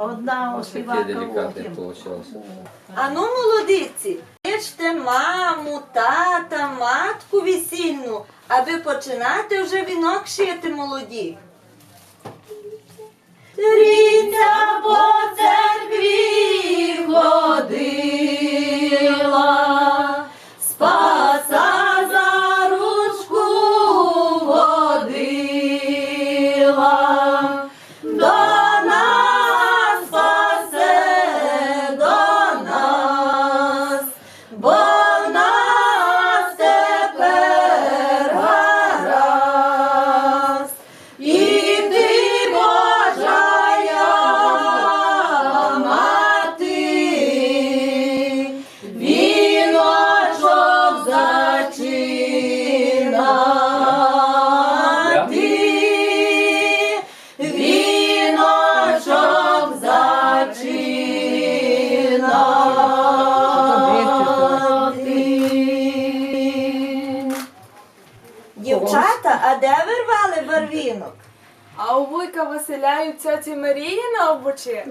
Одна оспівака. Ану, молодиці, кличте маму, тата, матку весільну, аби починати вже вінок шити молоді. Ріця по церкві ходи. А у вуйка Василя і Марії на обочі?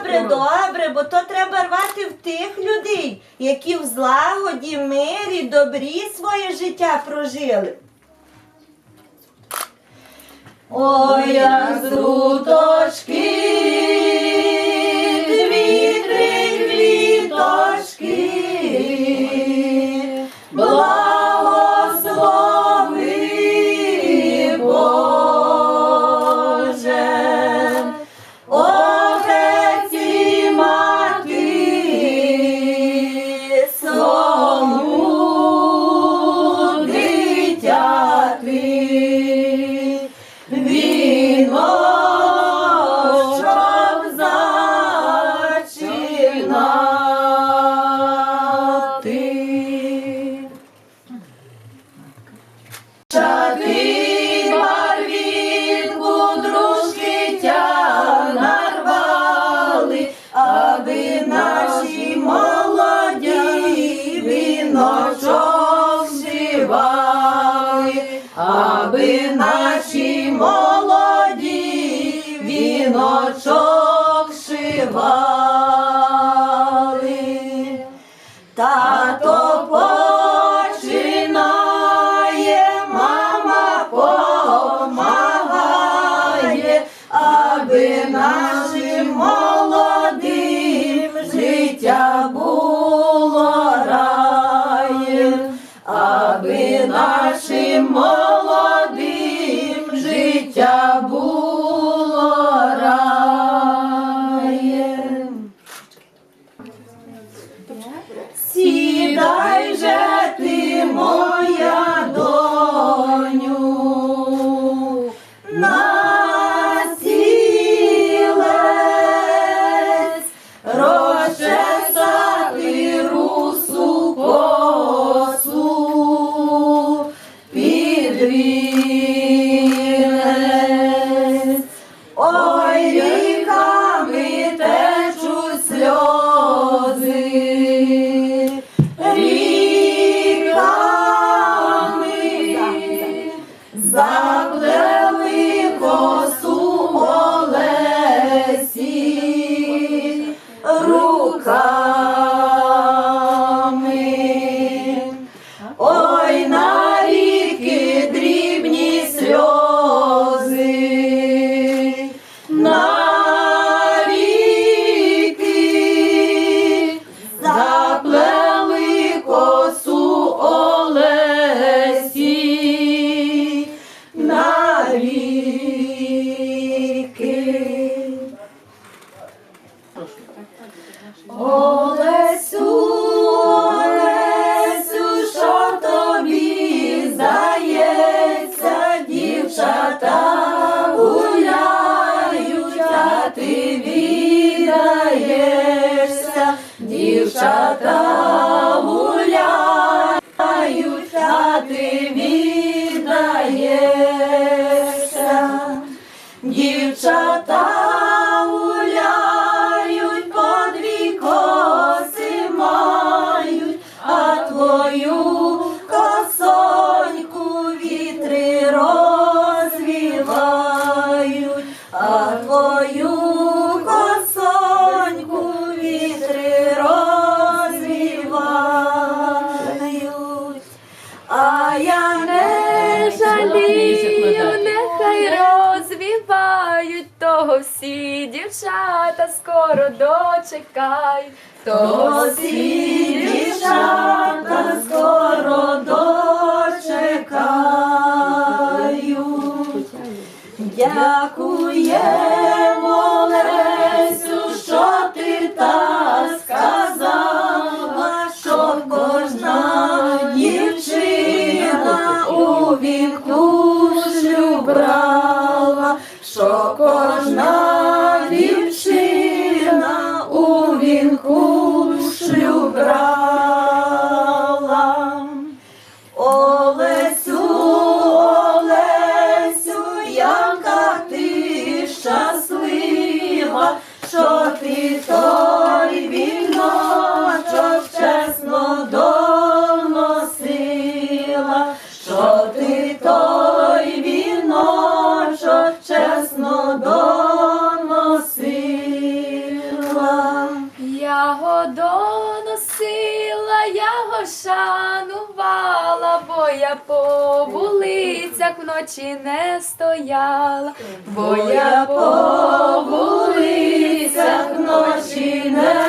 Добре, добре, бо то треба рвати в тих людей, які в злагоді, мирі, добрі своє життя прожили. Ой, як з руточки Chad нашим молодим життя буде. лілію нехай розвівають, того всі дівчата скоро дочекай, того всі дівчата скоро дочекають. Дякую. ночі не стояла, бо я по вулицях ночі не.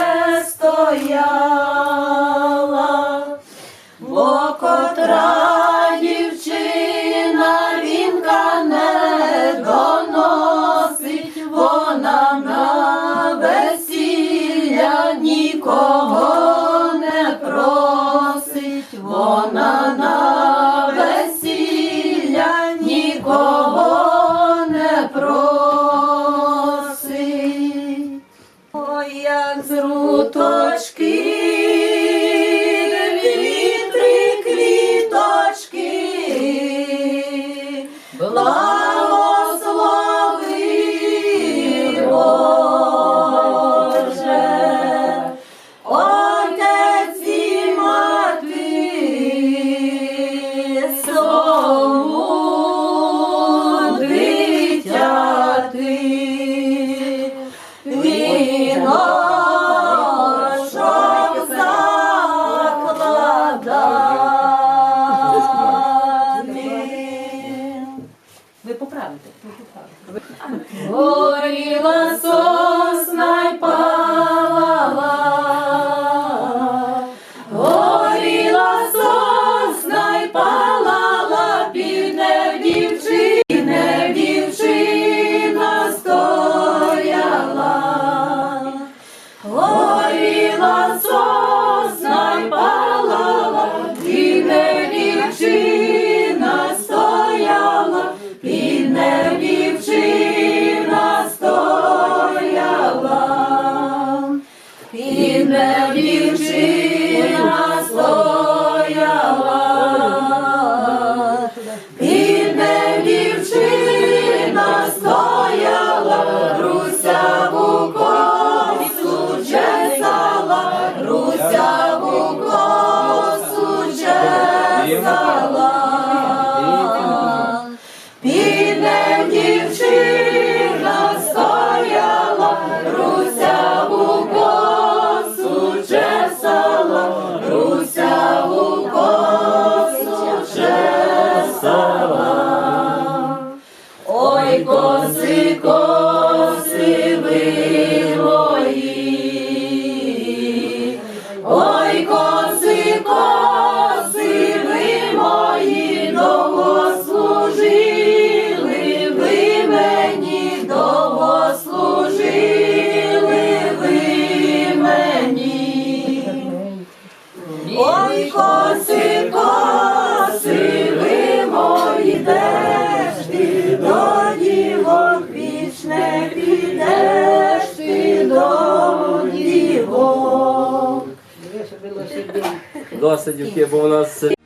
gosta de o que é bom nosso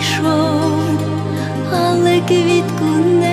прийшов, але квітку не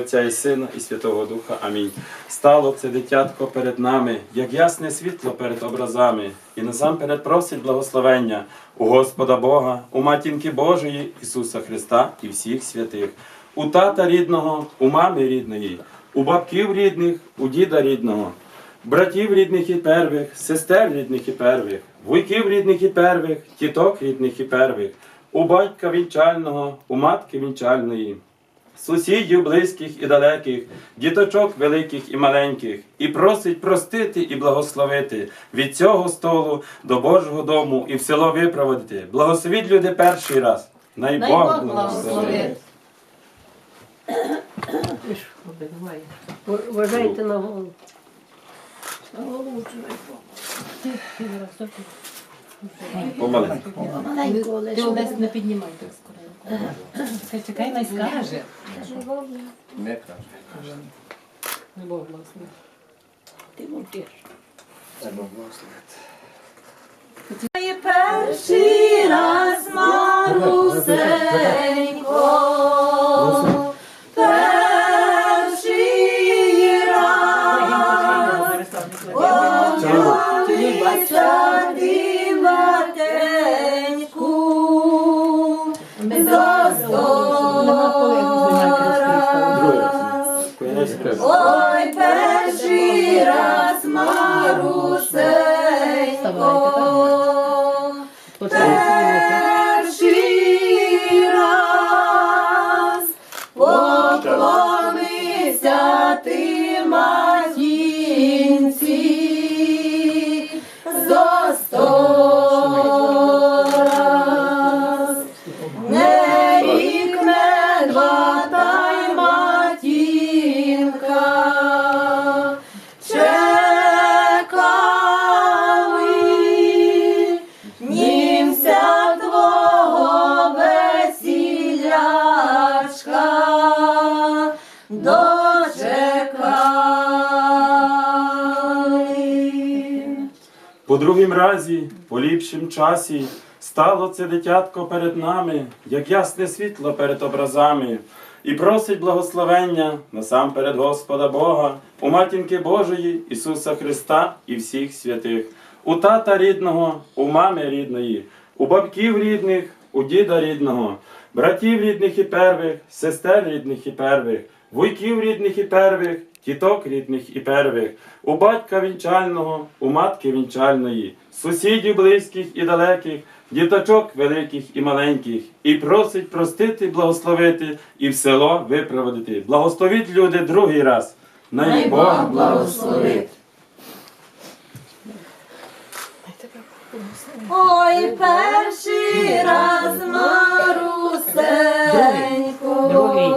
Отця і Сина, і Святого Духа. Амінь. Стало це дитятко перед нами, як ясне світло перед образами, і насамперед просить благословення у Господа Бога, у матінки Божої, Ісуса Христа і всіх святих, у тата рідного, у мами рідної, у бабків рідних, у діда рідного, братів рідних і первих, сестер рідних і первих, вуйків рідних і первих, тіток рідних і первих, у батька вінчального, у матки вінчальної сусідів близьких і далеких, діточок великих і маленьких, і просить простити і благословити від цього столу до Божого дому і в село випроводити. Благословіть люди перший раз. Най Дай Бог благословить. Вважайте на голову. Помаленьку. Ти Олесь не піднімай так скоро. Чекай, чекай, най скаже. Не каже. Не Бог благословить. Ти мовчиш. Не благословити. І перший раз Марусенько, Ой, перший раз Марусенько, По другім разі, по ліпшім часі, стало це дитятко перед нами, як ясне світло перед образами, і просить благословення насамперед Господа Бога, у матінки Божої, Ісуса Христа і всіх святих, у тата рідного, у мами рідної, у бабків рідних, у діда рідного, братів рідних і первих, сестер рідних і первих, вуйків рідних і первих, тіток рідних і первих, у батька вінчального, у матки вінчальної, сусідів близьких і далеких, діточок великих і маленьких, і просить простити, благословити і в село випроводити. Благословіть люди другий раз. Най Бог благословить. Ой, перший раз Марусенько, другий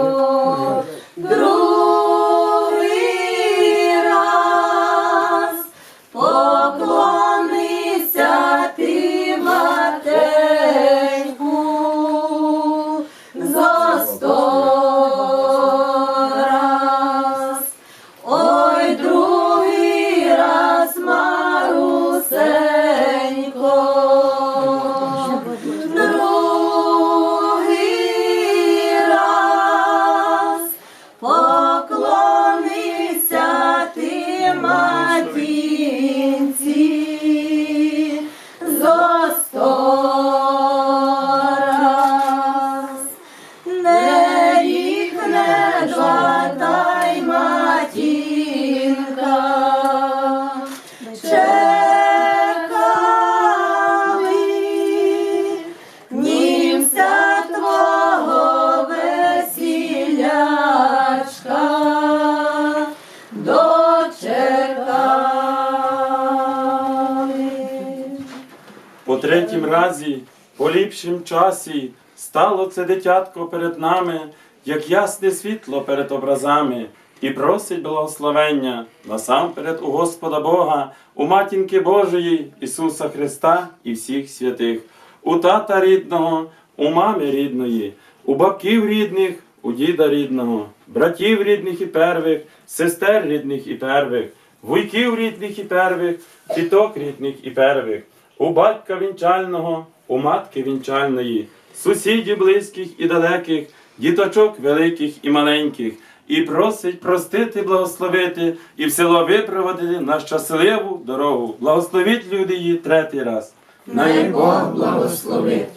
По третім разі, по ліпшім часі, стало це дитятко перед нами, як ясне світло перед образами, і просить благословення насамперед у Господа Бога, у матінки Божої, Ісуса Христа і всіх святих, у тата рідного, у мами рідної, у бабків рідних, у діда рідного, братів рідних і первих, сестер рідних і первих, вуйків рідних і первих, тіток рідних і первих, у батька вінчального, у матки вінчальної, сусідів близьких і далеких, діточок великих і маленьких, і просить простити, благословити і в село випроводити на щасливу дорогу. Благословіть люди її третій раз. Най Бог благословить.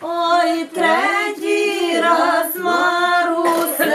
Ой, третій раз, Марусенько,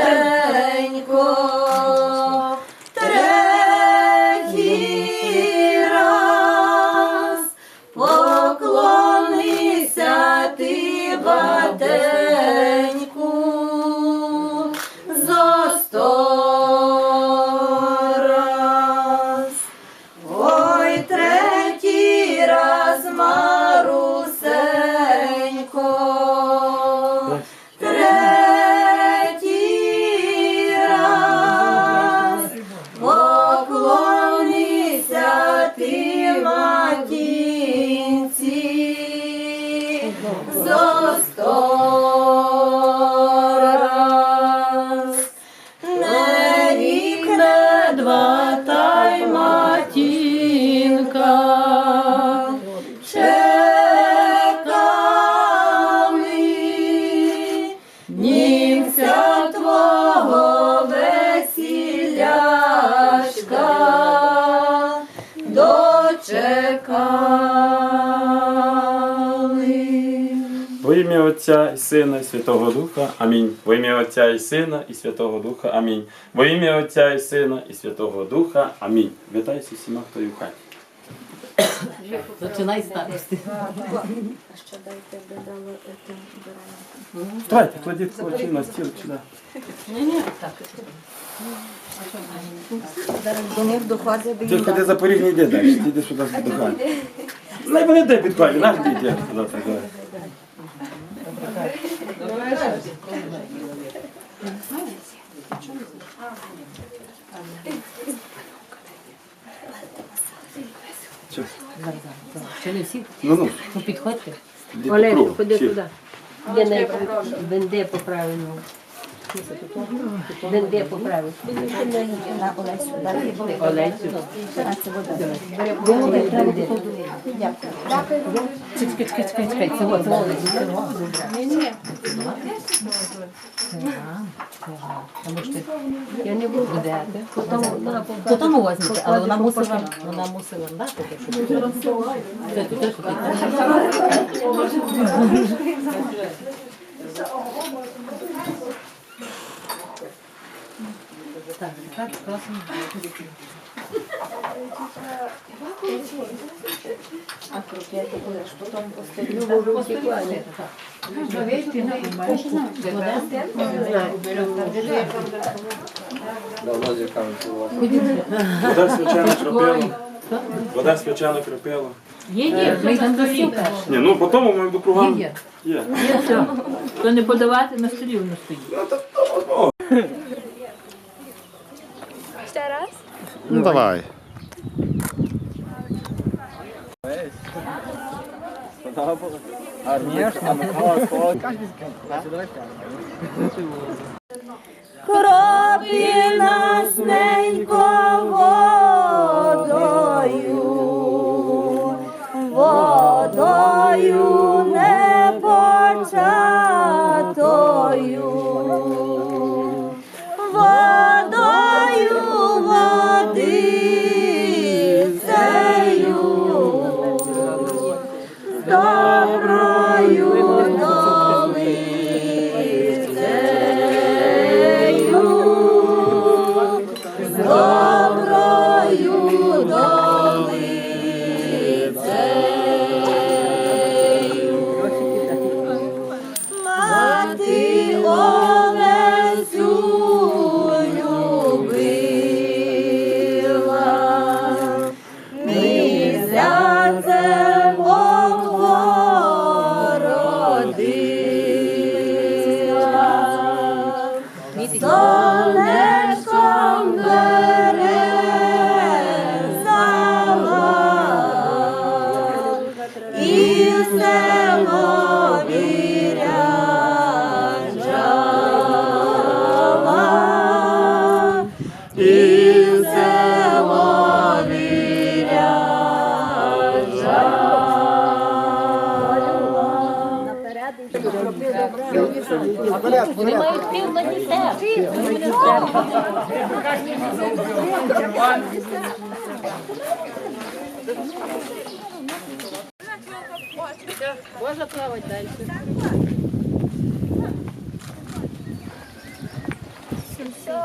Сина, і Святого Духа. Амінь. Во ім'я Отця і Сина, і Святого Духа. Амінь. Во ім'я Отця і Сина, і Святого Духа. Амінь. Вітайся всіма, хто є в хаті. Починай старости. Давайте, кладіть очі на стіл сюди. Ні, ні, так. До них доходить Ти ходи за поріг, не йди далі, ти йди сюди до хаті. Най вони де підходять, наш. Туди, Що? Не всі? Ну, ну, Ну, підходьте. Олег, ходи туди. Де не венде по правильному. Де, де поправиш? На Олесю. Олесю. А це вода. Де, де, де, де? Дякую. Чекай, чекай, чекай, чекай. Це от, це от. Тому що Я не буду. будете. Потім на Потім возьмете, але вона мусила, вона мусила дати, щоб це тут теж Так, так, класно. А круп'яти будеш потім поставити. Давно зірками. Вода свячена кропила. Вода свячена кропила. Є, є, ми там досі. Ні, ну по тому ми до кругам Є. є. Є все. То не подавати на столі воно стоїть. Ще раз. Ну давай. Кропі нас водою, водою непочатою, Вони мають пів на дітей. Можна плавати далі.